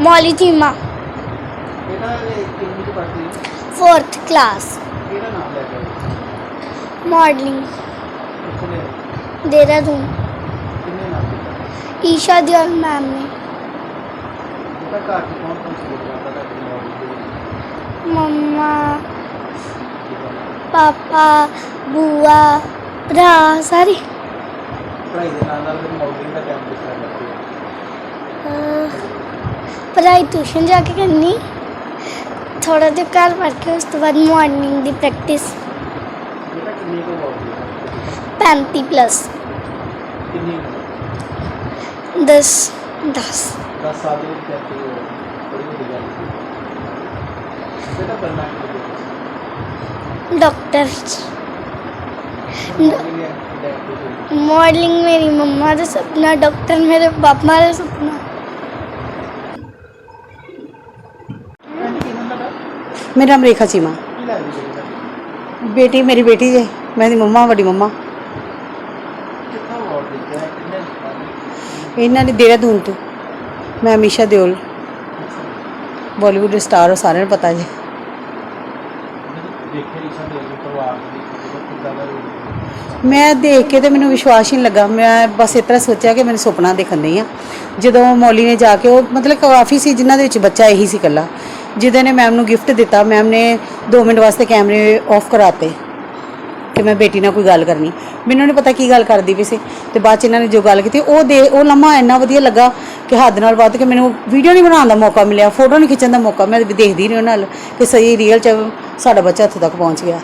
ਮੌਲੀ ਚੀਮਾ ਬੇਟਾ ਇਹ ਕਿੰਨੀ ਕੁ ਪੜ੍ਹਦੀ ਹੈ? 4th ਕਲਾਸ ਕਿਹੜਾ ਨਾਮ ਲੈ ਕੇ ਮਾਡਲਿੰਗ ਕਿੱਥੇ ਦੇ ਦੇਹਰਾਦੂਨ। ਕਿੰਨੇ ਨਾਮ ਦੇ ਈਸ਼ਾ ਦਿਆਲ ਮੈਮ ਨੇ। ਬੇਟਾ ਘਰ ਚ ਕੌਣ ਕੌਣ ਸਪੋਰਟ ਕਰਦਾ ਤੁਹਾਡੀ ਮੌਡਲ ਦੇ ਵਿੱਚ। ਮੰਮਾ? ਪਾਪਾ ਬੂਆ ਭਰਾ ਸਾਰੇ। ਪੜ੍ਹਾਈ ਦੇ ਨਾਲ ਨਾਲ ਫਿਰ ਮੌਡਲਿੰਗ ਦਾ ਕੰਮ ਕਿਸ ਤਰ੍ਹਾਂ ਕਰਦੇ ਹੋ ਅਹ, ਪੜ੍ਹਾਈ ਟਿਊਸ਼ਨ ਜਾ ਕੇ ਕਰਨੀ। ਥੋੜਾ ਜਿਹਾ ਘਰ ਪੜ੍ਹ ਕੇ ਉਸ ਤੋਂ ਬਾਅਦ ਮਾਰਨਿੰਗ ਦੀ ਪ੍ਰੈਕਟਿਸ ਬੇਟਾ ਕਿੰਨੀ ਕੁ ਮੌਡਲ 35 ਪਲੱਸ ਕਿੰਨੀ 10 10 10 ਸਾਲ ਦੇ ਵਿੱਚ ਕਰਦੇ ਹੋ ਬੜੀ ਵੱਡੀ ਗੱਲ ਹੈ ਬੇਟਾ ਬਣਨਾ ਕੀ ਹੈ ਡਾਕਟਰ ਮਾਡਲਿੰਗ ਮੇਰੀ ਮੰਮਾ ਦਾ ਸੁਪਨਾ ਡਾਕਟਰ ਮੇਰੇ ਪਾਪਾ ਦਾ ਸੁਪਨਾ ਕੀ ਹੁੰਦਾ ਦਾ ਮੇਰਾ ਨਾਮ ਰੇਖਾ ਚੀਮਾ ਕੀ ਲੱਗਦੀ ਹੈ ਬੇਟਾ ਬੇਟੀ, ਮੇਰੀ ਬੇਟੀ ਜੇ, ਮੈਂ ਦੀ ਮੰਮਾ, ਵੱਡੀ ਮੰਮਾ। ਕਿੱਥਾ ਅਵਾਰਡ ਦਿੱਤਾ ਹੈ ਕਿੰਨੇ ਇਹਨਾਂ ਨੇ ਦੇਹਰਾਦੂਨ ਤੋਂ। ਮੈਂ ਅਮੀਸ਼ਾ ਦਿਓਲ। ਬਾਲੀਵੁੱਡ ਸਟਾਰ ਉਹ ਸਾਰਿਆਂ ਨੂੰ ਪਤਾ ਜੀ। ਦੇਖੇ ਰਿਸ਼ਾ ਦੇ ਵੀ ਪਰਿਵਾਰ ਦੇ ਵਿੱਚ ਕਿੱਦਾਂ ਦਾ ਰੋਲ ਮੈਂ ਦੇਖ ਕੇ ਤੇ ਮੈਨੂੰ ਵਿਸ਼ਵਾਸ ਹੀ ਨਹੀਂ ਲੱਗਾ। ਮੈਂ ਬਸ ਇਸ ਤਰ੍ਹਾਂ ਸੋਚਿਆ ਕਿ ਮੈਨੂੰ ਸੁਪਨਾ ਦੇਖਣ ਨਹੀਂ ਆ। ਜਦੋਂ ਮੌਲੀ ਨੇ ਜਾ ਕੇ ਉਹ ਮਤਲਬ ਕਾਫੀ ਸੀ, ਜਿਨ੍ਹਾਂ ਦੇ ਵਿੱਚ ਬੱਚਾ ਇਹੀ ਸੀ ਇਕੱਲਾ। ਜਿਹਦੇ ਨੇ ਮੈਮ ਨੂੰ ਗਿਫਟ ਦਿੱਤਾ। ਮੈਮ ਨੇ 2 ਮਿੰਟ ਵਾਸਤੇ ਕੈਮਰੇ ਆਫ ਕਰਾਤੇ ਕਿ ਮੈਂ ਬੇਟੀ ਨਾਲ ਕੋਈ ਗੱਲ ਕਰਨੀ। ਮੈਨੂੰ ਨਹੀਂ ਪਤਾ ਕੀ ਗੱਲ ਕਰਦੀ ਵੀ ਸੀ। ਤੇ ਬਾਅਦ ਚ ਇਹਨਾਂ ਨੇ ਜੋ ਗੱਲ ਕੀਤੀ, ਉਹ ਦੇ ਉਹ ਲੰਮਾ ਇੰਨਾ ਵਧੀਆ ਲੱਗਾ ਕਿ ਹੱਦ ਨਾਲ ਵੱਧ ਕੇ ਮੈਨੂੰ ਵੀਡੀਓ ਨਹੀਂ ਬਣਾਉਣ ਦਾ ਮੌਕਾ ਮਿਲਿਆ ਫੋਟੋ ਨਹੀਂ ਖਿੱਚਣ ਦਾ ਮੌਕਾ। ਮੈਂ ਦੇਖਦੀ ਰਹੀ ਉਹਨਾਂ ਨਾਲ ਕਿ ਸਹੀ ਰੀਅਲ ਚ ਸਾਡਾ ਬੱਚਾ ਇੱਥੇ ਤੱਕ ਪਹੁੰਚ ਗਿਆ।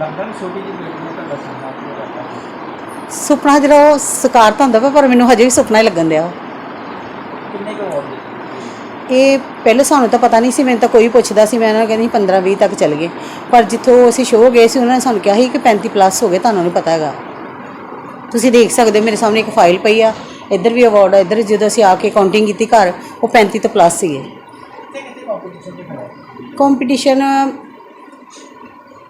ਲੱਗਦਾ ਨਹੀਂ ਛੋਟੀ ਜਿਹੀ ਬੇਟੀ ਨੇ ਤੁਹਾਡਾ ਸੁਪਨਾ ਜਿਹੜਾ ਉਹ ਸਾਕਾਰ ਤਾਂ ਹੁੰਦਾ ਵਾ ਪਰ ਮੈਨੂੰ ਹਜੇ ਵੀ ਸੁਪਨਾ ਹੀ ਲੱਗਣ ਦਿਆ। ਕਿੰਨੇ ਕੁ ਇਹ ਪਹਿਲੇ ਸਾਨੂੰ ਤਾਂ ਪਤਾ ਨਹੀਂ ਸੀ ਮੈਨੂੰ ਤਾਂ ਕੋਈ ਪੁੱਛਦਾ ਸੀ ਮੈਂ ਉਹਨਾਂ ਨੂੰ ਕਹਿੰਦੀ 15 20 ਤੱਕ ਚੱਲ ਗਏ। ਪਰ ਜਿੱਥੋਂ ਅਸੀਂ ਸ਼ੋਅ ਗਏ ਸੀ ਉਹਨਾਂ ਨੇ ਸਾਨੂੰ ਕਿਹਾ ਸੀ ਕਿ 35 ਪਲੱਸ ਹੋ ਗਏ ਤੁਹਾਨੂੰ ਨਹੀਂ ਪਤਾ ਹੈਗਾ। ਤੁਸੀਂ ਦੇਖ ਸਕਦੇ ਹੋ ਮੇਰੇ ਸਾਹਮਣੇ ਇੱਕ ਫਾਈਲ ਪਈ ਆ। ਇੱਧਰ ਵੀ ਅਵਾਰਡ ਆ ਇੱਧਰ ਜਦੋਂ ਅਸੀਂ ਆ ਕੇ ਕਾਊਂਟਿੰਗ ਕੀਤੀ ਘਰ ਉਹ 35 ਤੋਂ ਪਲੱਸ ਸੀਗੇ। ਕਿੱਥੇ ਕਿੱਥੇ ਕੰਪੀਟੀਸ਼ਨ ਦੇ ਖੜਾ ਕੰਪੀਟੀਸ਼ਨ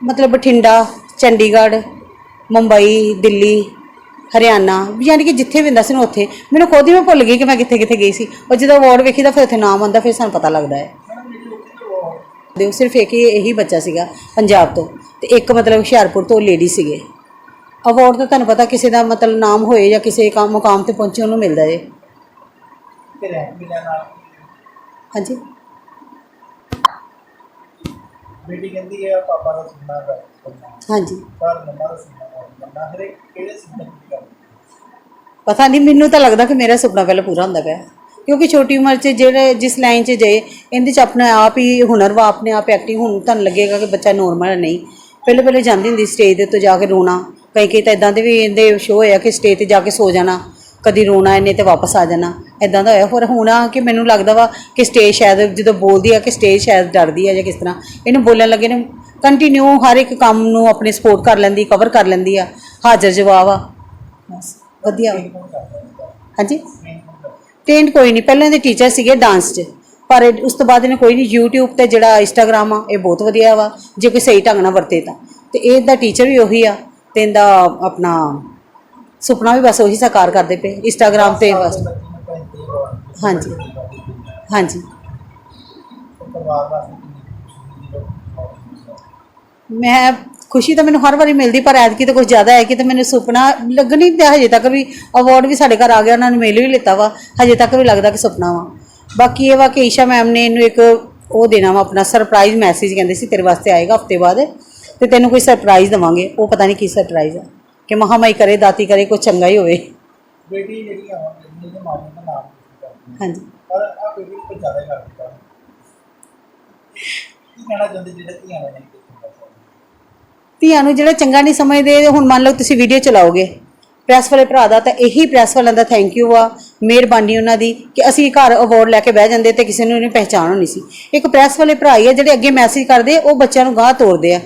ਮਤਲਬ ਬਠਿੰਡਾ ਚੰਡੀਗੜ੍ਹ ਮੁੰਬਈ ਦਿੱਲੀ ਹਰਿਆਣਾ ਯਾਨੀ ਕਿ ਜਿੱਥੇ ਵੀ ਹੁੰਦਾ ਸੀ ਨਾ ਉੱਥੇ ਮੈਨੂੰ ਖੁਦ ਹੀ ਮੈਂ ਭੁੱਲ ਗਈ ਕਿ ਮੈਂ ਕਿੱਥੇ ਕਿੱਥੇ ਗਈ ਸੀ। ਉਹ ਜਦੋਂ ਅਵਾਰਡ ਵੇਖੀਦਾ ਫਿਰ ਉੱਥੇ ਨਾਮ ਆਉਂਦਾ ਫਿਰ ਸਾਨੂੰ ਪਤਾ ਲੱਗਦਾ ਹੈ। ਦੇ ਉਹ ਸਿਰਫ ਇੱਕ ਹੀ ਇਹੀ ਬੱਚਾ ਸੀਗਾ ਪੰਜਾਬ ਤੋਂ। ਤੇ ਇੱਕ ਮਤਲਬ ਹੁਸ਼ਿਆਰਪੁਰ ਤੋਂ ਲੇਡੀ ਸੀਗੇ। ਅਵਾਰਡ ਤਾਂ ਤੁਹਾਨੂੰ ਪਤਾ ਕਿਸੇ ਦਾ ਮਤਲਬ ਨਾਮ ਹੋਏ ਜਾਂ ਕਿਸੇ ਕੰਮ ਮੁਕਾਮ ਤੇ ਪਹੁੰਚੇ ਉਹਨੂੰ ਮਿਲਦਾ ਜੇ। ਹਾਂਜੀ। ਬੇਟੀ ਕਹਿੰਦੀ ਹੈ ਪਾਪਾ ਦਾ ਸੁਪਨਾ ਹੈ ਹਾਂਜੀ। ਪਰ ਮੰਮਾ ਦਾ ਸੁਪਨਾ ਹੈ ਮੰਮਾ ਹਰੇ ਕਿਹੜੇ ਸੁਪਨੇ ਗੱਲ ਪਤਾ ਨਹੀਂ ਮੈਨੂੰ ਤਾਂ ਲੱਗਦਾ ਕਿ ਮੇਰਾ ਸੁਪਨਾ ਪਹਿਲਾਂ ਪੂਰਾ ਹੁੰਦਾ ਪਿਆ। ਕਿਉਂਕਿ ਛੋਟੀ ਉਮਰ 'ਚ ਜਿਹੜੇ ਜਿਸ ਲਾਈਨ 'ਚ ਜਾਏ ਇਹਦੇ 'ਚ ਆਪਣੇ ਆਪ ਹੀ ਹੁਨਰ ਵਾ ਆਪਣੇ ਆਪ ਐਕਟਿੰਗ ਹੁਣ ਤੁਹਾਨੂੰ ਲੱਗੇਗਾ ਕਿ ਬੱਚਾ ਨੋਰਮਲ ਹੈ ਨਹੀਂ। ਪਹਿਲੇ ਪਹਿਲੇ ਜਾਂਦੀ ਹੁੰਦੀ ਸਟੇਜ ਦੇ ਉੱਤੇ ਜਾ ਕੇ ਰੋਣਾ। ਕਈ ਕਈ ਤਾਂ ਇਦਾਂ ਦੇ ਵੀ ਇਹਦੇ ਸ਼ੋਅ ਹੋਇਆ ਕਿ ਸਟੇਜ ਤੇ ਜਾ ਕੇ ਸੋ ਜਾਣਾ। ਕਦੀ ਰੋਣਾ ਇਹਨੇ ਤੇ ਵਾਪਸ ਆ ਜਾਣਾ। ਇਦਾਂ ਦਾ ਹੋਇਆ। ਪਰ ਹੁਣ ਆ ਕਿ ਮੈਨੂੰ ਲੱਗਦਾ ਵਾ ਕਿ ਸਟੇਜ ਸ਼ਾਇਦ ਜਦੋਂ ਬੋਲਦੀ ਆ ਕਿ ਸਟੇਜ ਸ਼ਾਇਦ ਡਰਦੀ ਆ ਜਾਂ ਕਿਸ ਤਰ੍ਹਾਂ, ਇਹਨੂੰ ਬੋਲਣ ਲੱਗੇ ਨੇ ਕੰਟੀਨਿਊ ਹਰ ਇੱਕ ਕੰਮ ਨੂੰ ਆਪਣੇ ਸਪੋਰਟ ਕਰ ਲੈਂਦੀ ਕਵਰ ਕਰ ਲੈਂਦੀ ਆ। ਹਾਜ਼ਰ ਜਵਾਬ ਆ। ਬਸ, ਵਧੀਆ। ਵਾ। ਹਾਂਜੀ? ਟ੍ਰੇਨਡ ਕੋਈ ਨਹੀਂ ਪਹਿਲਾਂ ਇਹਦੇ ਟੀਚਰ ਸੀਗੇ ਡਾਂਸ 'ਚ। ਪਰ ਉਸ ਤੋਂ ਬਾਅਦ ਇਹਨੇ ਕੋਈ ਨਹੀਂ YouTube ਤੇ ਜਿਹੜਾ Instagram ਆ, ਇਹ ਬਹੁਤ ਵਧੀਆ ਵਾ। ਜੇ ਕੋਈ ਸਹੀ ਢੰਗ ਨਾਲ ਵਰਤੇ ਤਾਂ। ਤੇ ਇਹਦਾ ਟੀਚਰ ਵੀ ਉਹੀ ਆ। ਤੇ ਇਹਦਾ ਆਪਣਾ ਸੁਪਨਾ ਵੀ ਬਸ ਉਹੀ ਸਾਕਾਰ ਕਰਦੇ ਪਏ, Instagram ਤੇ ਬਸ। ਹਾਂਜੀ। ਹਾਂਜੀ। ਮੈਂ ਖੁਸ਼ੀ ਤਾਂ ਮੈਨੂੰ ਹਰ ਵਾਰੀ ਮਿਲਦੀ, ਪਰ ਐਤਕੀ ਤਾਂ ਕੁਝ ਜ਼ਿਆਦਾ ਹੈ ਕਿ ਤੇ ਮੈਨੂੰ ਸੁਪਨਾ ਲੱਗਣੀ ਤੇ ਹਜੇ ਤੱਕ ਵੀ ਅਵਾਰਡ ਵੀ ਸਾਡੇ ਘਰ ਆ ਗਿਆ, ਉਹਨਾਂ ਨੇ ਮਿਲ ਵੀ ਲਿੱਤਾ ਵਾ, ਹਜੇ ਤੱਕ ਵੀ ਲੱਗਦਾ ਕਿ ਸੁਪਨਾ ਵਾ। ਬਾਕੀ ਇਹ ਵਾ ਕਿ ਈਸ਼ਾ ਮੈਮ ਨੇ ਇਹਨੂੰ ਇੱਕ ਉਹ ਦੇਣਾ ਵਾ, ਆਪਣਾ ਸਰਪ੍ਰਾਈਜ਼ ਮੈਸੇਜ ਕਹਿੰਦੇ ਸੀ, ਤੇਰੇ ਵਾਸਤੇ ਆਏਗਾ ਹਫ਼ਤੇ ਬਾਅਦ, ਤੇ ਤੈਨੂੰ ਕੋਈ ਸਰਪ੍ਰਾਈਜ਼ ਦਵਾਂਗੇ, ਉਹ ਪਤਾ ਨਹੀਂ ਕੀ ਸਰਪ੍ਰਾਈਜ਼ ਆ। ਕਿ ਮਹਾਮਾਈ ਕਰੇ ਦਾਤੀ ਕਰੇ ਕੁਝ ਚੰਗਾ ਹੀ ਹੋਵੇ। ਬੇਟੀ ਜਿਹੜੀ ਆ ਬੇਟੀ ਦੇ ਮਾਮੇ ਦਾ ਨਾਮ ਹਾਂਜੀ। ਪਰ ਆ ਬੇਟੀ ਕੁਝ ਜ਼ਿਆਦਾ ਕਰ ਦਿੱਤਾ। ਕੀ ਕਹਿਣਾ ਚਾਹੁੰਦੇ ਜਿਹੜੇ ਧੀਆਂ ਨੇ ਧੀਆਂ ਨੂੰ ਜਿਹੜਾ ਚੰਗਾ ਨਹੀਂ ਸਮਝਦੇ ਹੁਣ ਮੰਨ ਲਓ ਤੁਸੀਂ ਵੀਡੀਓ ਚਲਾਓਗੇ। ਪ੍ਰੈਸ ਵਾਲੇ ਭਰਾ ਦਾ ਤਾਂ ਇਹੀ ਪ੍ਰੈਸ ਵਾਲਿਆਂ ਦਾ ਥੈਂਕ ਯੂ ਆ ਮਿਹਰਬਾਨੀ ਉਹਨਾਂ ਦੀ ਕਿ ਅਸੀਂ ਘਰ ਅਵਾਰਡ ਲੈ ਕੇ ਬਹਿ ਜਾਂਦੇ ਤੇ ਕਿਸੇ ਨੂੰ ਨਹੀਂ ਪਹਿਚਾਣ ਹੋਣੀ ਸੀ। ਇੱਕ ਪ੍ਰੈਸ ਵਾਲੇ ਭਰਾ ਹੀ ਆ ਜਿਹੜੇ ਅੱਗੇ ਮੈਸੇਜ ਕਰਦੇ ਉਹ ਬੱਚਿਆਂ ਨੂੰ ਗਾਹ ਤੋਰਦੇ ਆ।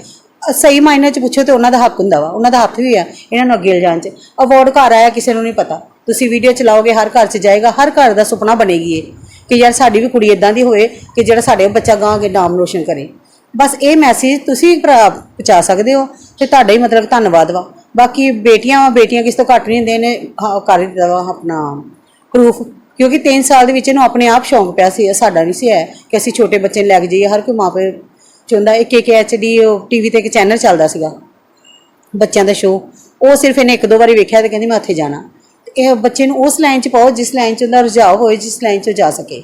ਸਹੀ ਮਾਇਨੇ ਚ ਪੁੱਛੋ ਤੇ ਉਹਨਾਂ ਦਾ ਹੱਕ ਹੁੰਦਾ ਵਾ, ਉਹਨਾਂ ਦਾ ਹੱਥ ਵੀ ਆ ਇਹਨਾਂ ਨੂੰ ਅੱਗੇ ਲਿਜਾਣ ਚ। ਅਵਾਰਡ ਘਰ ਆਇਆ, ਕਿਸੇ ਨੂੰ ਨਹੀਂ ਪਤਾ। ਤੁਸੀਂ ਵੀਡੀਓ ਚਲਾਓਗੇ, ਹਰ ਘਰ ਚ ਜਾਏਗਾ, ਹਰ ਘਰ ਦਾ ਸੁਪਨਾ ਬਣੇਗੀ ਇਹ, ਕਿ ਯਾਰ ਸਾਡੀ ਵੀ ਕੁੜੀ ਇਦਾਂ ਦੀ ਹੋਏ, ਕਿ ਜਿਹੜਾ ਸਾਡੇ ਬੱਚਾ ਗਾਂ ਕੇ ਨਾਮ ਰੋਸ਼ਨ ਕਰੇ। ਬਸ ਇਹ ਮੈਸੇਜ ਤੁਸੀਂ ਭਰਾ ਪਹੁੰਚਾ ਸਕਦੇ ਹੋ ਤੇ ਤੁਹਾਡਾ ਹੀ ਮਤਲਬ ਧੰਨਵਾਦ ਵਾ। ਬਾਕੀ ਬੇਟੀਆਂ ਵਾ, ਬੇਟੀਆਂ ਕਿਸ ਤੋਂ ਘੱਟ ਨਹੀਂ ਹੁੰਦੀਆਂ ਨੇ ਕਰ ਦਿੱਤਾ ਵਾ ਆਪਣਾ ਪ੍ਰੂਫ ਕਿਉਂਕਿ 3 ਸਾਲ ਦੇ ਵਿੱਚ ਇਹਨੂੰ ਆਪਣੇ ਆਪ ਸ਼ੌਂਕ ਪਿਆ ਸੀ ਸਾਡਾ ਨਹੀਂ ਸੀ ਹੈ ਕਿ ਅਸੀਂ ਛੋਟੇ ਬੱਚੇ ਨੂੰ ਲੈ ਕੇ ਜਾਈਏ, ਹਰ ਕੋਈ ਮਾਪੇ ਚ ਹੁੰਦਾ ਇੱਕ ਇੱਕ ਐਚਡੀ ਟੀਵੀ ਤੇ ਇੱਕ ਚੈਨਲ ਚੱਲਦਾ ਸੀਗਾ, ਬੱਚਿਆਂ ਦਾ ਸ਼ੋਅ ਉਹ ਸਿਰਫ ਇਹਨੇ ਇੱਕ ਦੋ ਵਾਰੀ ਵੇਖਿਆ ਤੇ ਕਹਿੰਦੀ ਮੈਂ ਉੱਥੇ ਜਾਣਾ। ਇਹ ਬੱਚੇ ਨੂੰ ਉਸ ਲਾਈਨ 'ਚ ਪਾਓ, ਜਿਸ ਲਾਈਨ 'ਚ ਉਹਦਾ ਰੁਝਾਅ ਹੋਏ, ਜਿਸ ਲਾਈਨ 'ਚ ਉਹ ਜਾ ਸਕੇ।